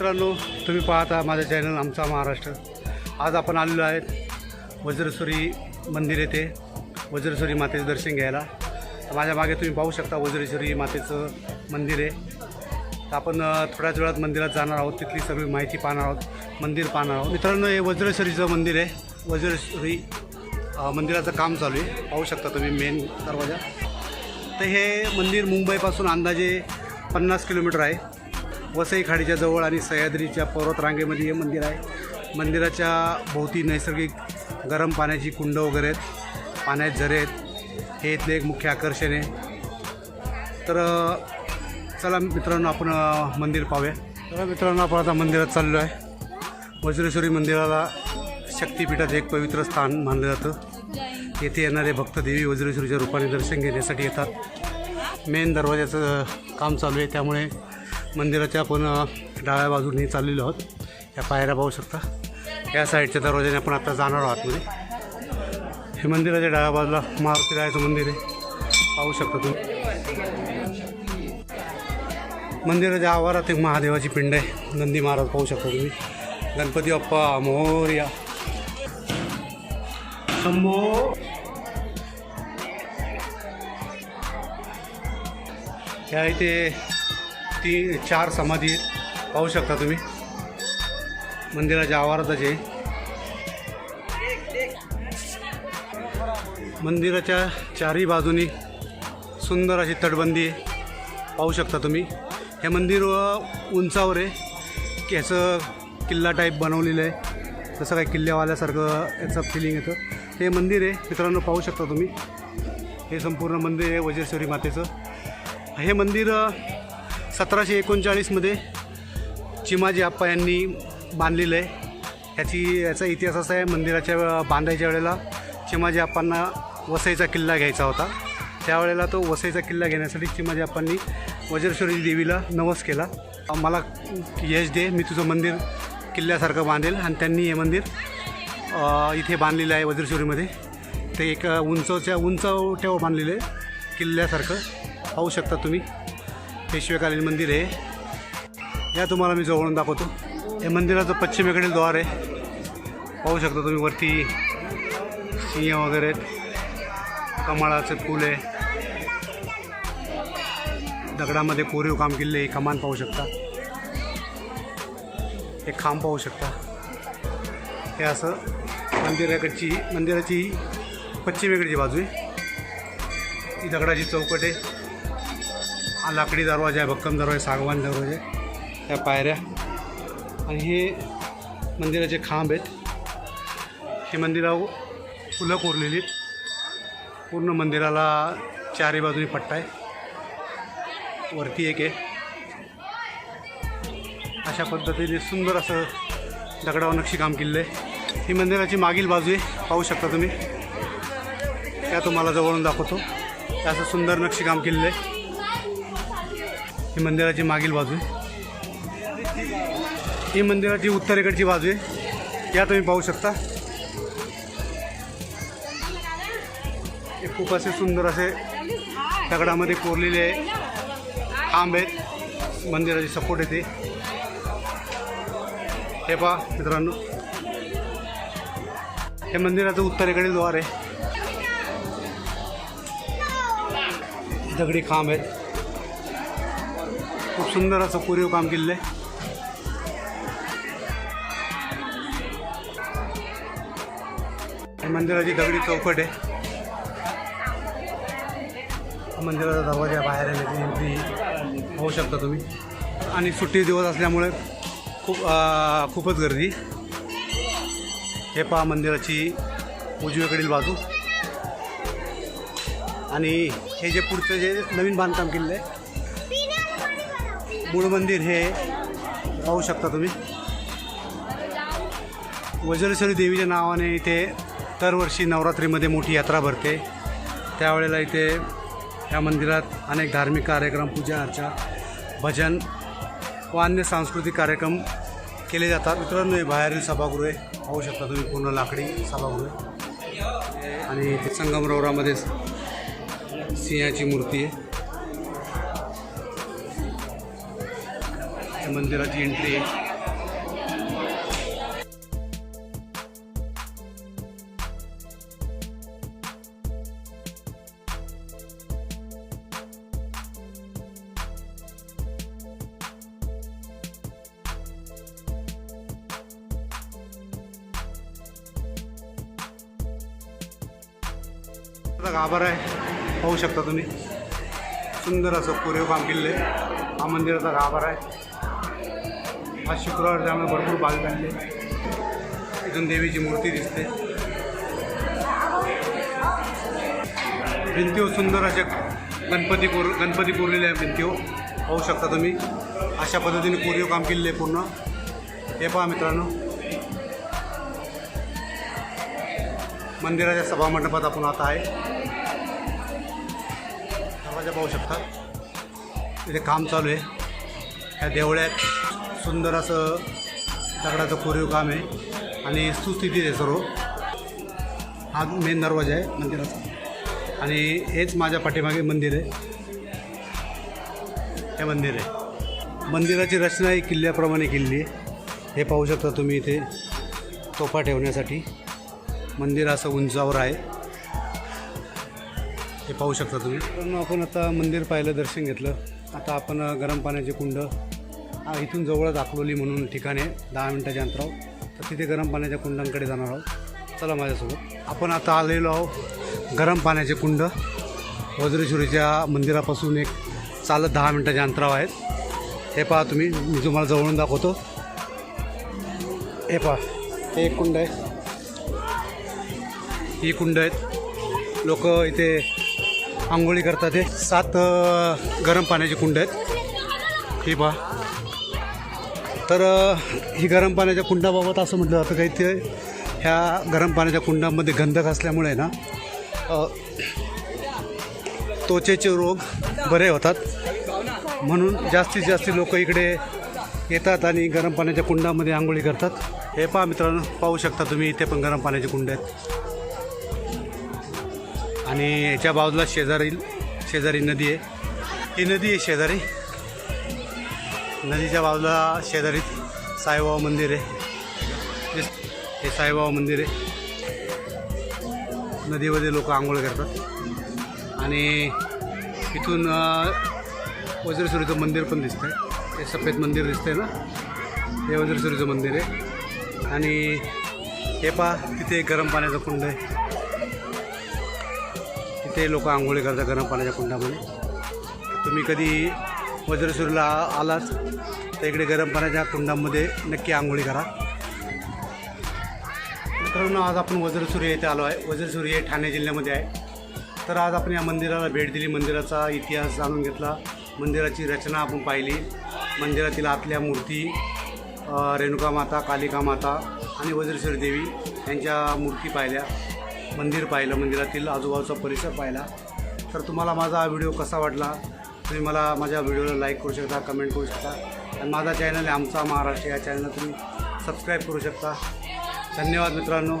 मित्रांनो तुम्ही पाहता माझं चॅनल आमचा महाराष्ट्र. आज आपण आलेलो आहेत वज्रेश्वरी मंदिर येथे वज्रेश्वरी मातेचं दर्शन घ्यायला. तर माझ्या मागे तुम्ही पाहू शकता वज्रेश्वरी मातेचं मंदिर आहे. तर आपण थोड्याच वेळात मंदिरात जाणार आहोत तिथली सगळी माहिती पाहणार आहोत मंदिर पाहणार आहोत. मित्रांनो हे वज्रेश्वरीचं मंदिर आहे. वज्रेश्वरी मंदिराचं काम चालू आहे. पाहू शकता तुम्ही मेन दरवाजा. तर हे मंदिर मुंबईपासून अंदाजे पन्नास किलोमीटर आहे. वसई खाडीच्या जवळ आणि सह्याद्रीच्या पर्वतरांगेमध्ये हे मंदिर आहे. मंदिराच्या भोवती नैसर्गिक गरम पाण्याची कुंड वगैरे आहेत. पाण्यात झरे आहेत. हे इथले एक मुख्य आकर्षण आहे. तर चला मित्रांनो आपण मंदिर पाहूया. चला मित्रांनो आपण आता मंदिरात चाललो आहे. वज्रेश्वरी मंदिराला शक्तिपीठात एक पवित्र स्थान मानलं जातं. येथे येणारे भक्त देवी वज्रेश्वरीच्या रूपाने दर्शन घेण्यासाठी येतात. मेन दरवाजाचं काम चालू आहे. त्यामुळे मंदिराच्या आपण डाव्या बाजूने चाललेलो आहोत. या पायऱ्या पाहू शकता. या साईडच्या दरवाजाने आपण आता जाणार आहोत म्हणजे हे मंदिराच्या डाव्या बाजूला मारुती रायाचं मंदिर आहे. पाहू शकता तुम्ही. मंदिराच्या आवारात एक महादेवाची पिंड आहे. नंदी महाराज पाहू शकता तुम्ही. गणपती बाप्पा मोर्या. शंभो. या इथे ती चार समाधी पाहू शकता तुम्ही. मंदिराच्या आवारातच आहे. मंदिराच्या चारही बाजूनी सुंदर अशी तटबंदी आहे पाहू शकता तुम्ही. हे मंदिर उंचावर आहे. की ह्याचं किल्ला टाईप बनवलेलं आहे. जसं काही किल्ल्यावाल्यासारखं याचं फिलिंग येतं. हे मंदिर आहे. मित्रांनो पाहू शकता तुम्ही. हे संपूर्ण मंदिर आहे वज्रेश्वरी मातेचं. हे मंदिर सतराशे एकोणचाळीसमध्ये चिमाजी आप्पा यांनी बांधलेलं आहे. ह्याची याचा इतिहास असा आहे मंदिराच्या बांधायच्या वेळेला चिमाजी आप्पांना वसईचा किल्ला घ्यायचा होता. त्यावेळेला तो वसईचा किल्ला घेण्यासाठी चिमाजी आप्पांनी वज्रेश्वरी देवीला नवस केला. मला यश दे मी तुझं मंदिर किल्ल्यासारखं बांधेल आणि त्यांनी हे मंदिर इथे बांधलेलं आहे वज्रेश्वरीमध्ये. ते एक उंचच्या उंचवट्यावर बांधलेलं आहे. किल्ल्यासारखं पाहू शकता तुम्ही. पेशवेकालीन मंदिर आहे. या तुम्हाला मी जवळून दाखवतो. हे मंदिराचं पश्चिमेकडील द्वार आहे. पाहू शकता तुम्ही वरती सिंह वगैरे कमळाचे कमळाचं फूल आहे. दगडामध्ये कोरीव काम केले आहे. कमान पाहू शकता. हे खांब पाहू शकता. हे असं मंदिराकडची मंदिराची पश्चिमेकडची बाजू आहे. ही दगडाची चौकट आहे. हा लाकडी दरवाजा आहे भक्कम दरवाजा सागवान दरवाजा आहे. त्या पायऱ्या. आणि हे मंदिराचे खांब आहेत. हे मंदिरा फुलं कोरलेली आहेत. पूर्ण मंदिराला चारी बाजूनी पट्टा आहे. वरती एक आहे. अशा पद्धतीने सुंदर असं दगडावर नक्षीकाम केलेलं आहे. ही मंदिराची मागील बाजू आहे. पाहू शकता तुम्ही. त्या तुम्हाला जवळून दाखवतो. हे असं सुंदर नक्षीकाम केलेलं आहे. ही मंदिराची मागील बाजू आहे. ही मंदिराची उत्तरेकडची बाजू आहे. या तुम्ही पाहू शकता. हे खूप असे सुंदर असे दगडामध्ये कोरलेले आंब आहेत. मंदिराची सपोर्ट येते. हे पहा मित्रांनो. हे मंदिराचं उत्तरेकडील द्वार आहे. दगडी खांब आहेत. खूप सुंदर असं कोरीव काम केलेलं आहे. मंदिराची दगडी चौकट आहे. मंदिराचा दरवाजा बाहेर आले एंट्री पाहू शकता तुम्ही. आणि सुट्टी दिवस असल्यामुळे खूप खूपच गर्दी. हे पहा मंदिराची उजवीकडील बाजू. आणि हे जे पुढचं जे नवीन बांधकाम केलेलं आहे मूळ मंदिर हे पाहू शकता तुम्ही. वज्रेश्वरी देवीच्या नावाने इथे दरवर्षी नवरात्रीमध्ये मोठी यात्रा भरते. त्यावेळेला इथे या मंदिरात अनेक धार्मिक कार्यक्रम पूजा अर्चा भजन व अन्य सांस्कृतिक कार्यक्रम केले जातात. मित्रांनो हे बाहेरील सभागृह आहे पाहू शकता तुम्ही पूर्ण लाकडी सभागृह. आणि ते संगमरवरामध्ये सिंहाची मूर्ती आहे. मंदिराची एंट्री आहे. गाभार आहे. पाहू शकता तुम्ही. सुंदर असं कोरेव काम केलेलं आहे. हा मंदिराचा गाभार आहे. आज शुक्रवार त्यामुळे भरपूर भाविक आणले इथून देवीची मूर्ती दिसते. भिंतीवर सुंदर असे गणपती कोर गणपती कोरलेले आहे भिंतीवर पाहू शकता तुम्ही. अशा पद्धतीने कोरीव काम केलेलं आहे पूर्ण. हे पहा मित्रांनो. मंदिराच्या सभामंडपात आपण आता आहे. दरवाजा पाहू शकता. इथे काम चालू आहे. ह्या देवळ्यात सुंदर असं दगडाचं कोरीव काम आहे. आणि सुस्थितीत आहे सर्व. हा मेन दरवाजा आहे मंदिराचा. आणि हेच माझ्या पाठीमागे मंदिर आहे. हे मंदिर आहे. मंदिराची रचना ही किल्ल्याप्रमाणे केलेली आहे. हे पाहू शकता तुम्ही इथे तोफा ठेवण्यासाठी. मंदिर असं उंचावर आहे. हे पाहू शकता तुम्ही. पण आपण आता मंदिर पाहिलं दर्शन घेतलं. आता आपण गरम पाण्याचे कुंड हा इथून जवळच अकलोली म्हणून ठिकाणे दहा मिनटाच्या अंतरावर तर तिथे गरम पाण्याच्या कुंडांकडे जाणार आहोत. चला माझ्यासोबत. आपण आता आलेलो आहोत गरम पाण्याचे कुंड. वज्रेश्वरीच्या मंदिरापासून एक चालत दहा मिनटाच्या अंतरावर आहेत. हे पहा तुम्ही मी तुम्हाला जवळून दाखवतो. हे पहा हे एक कुंड आहे. ही कुंड आहेत. लोक इथे आंघोळी करतात हे. सात गरम पाण्याची कुंड आहेत. ही पहा. तर ही गरम पाण्याच्या कुंडाबाबत असं म्हटलं जातं काही ते ह्या गरम पाण्याच्या कुंडामध्ये गंधक असल्यामुळे ना त्वचेचे रोग बरे होतात. म्हणून जास्तीत जास्त लोक इकडे येतात आणि गरम पाण्याच्या कुंडामध्ये आंघोळी करतात. हे पहा मित्रांनो पाहू शकता तुम्ही इथे पण गरम पाण्याचे कुंड आहेत. आणि याच्या बाजूला शेजारी शेजारी नदी आहे. ही नदी आहे शेजारी. नदीच्या बाजूला शेजारीत साईबाबा मंदिर आहे. हे साईबाबा मंदिर आहे. नदीमध्ये लोक आंघोळ करतात. आणि इथून वज्रसुरीचं मंदिर पण दिसतं आहे ते सफेद मंदिर दिसतंय ना? हे वज्रसुरीचं मंदिर आहे. आणि हे पहा तिथे गरम पाण्याचं कुंड आहे. तिथे लोक आंघोळी करतात गरम पाण्याच्या कुंडामध्ये. तुम्ही कधी वज्रेश्वरीला आलाच तर इकडे गरम पाण्याच्या कुंडामध्ये नक्की आंघोळी करा. मित्रांनो आज आपण वज्रसुरी येथे आलो आहे. वज्रसुरी हे ठाणे जिल्ह्यामध्ये आहे. तर आज आपण या मंदिराला भेट दिली मंदिराचा इतिहास जाणून घेतला मंदिराची रचना आपण पाहिली मंदिरातील आतल्या मूर्ती रेणुका माता कालिका माता आणि वज्रेश्वरी देवी यांच्या मूर्ती पाहिल्या मंदिर पाहिलं मंदिरातील आजूबाजूचा परिसर पाहिला. तर तुम्हाला माझा हा व्हिडिओ कसा वाटला? तुम्ही मला माझ्या व्हिडिओला लाईक करू शकता कमेंट करू शकता. आणि माझा चॅनल आहे आमचा महाराष्ट्र. या चॅनलला तुम्ही सबस्क्राईब करू शकता. धन्यवाद मित्रांनो.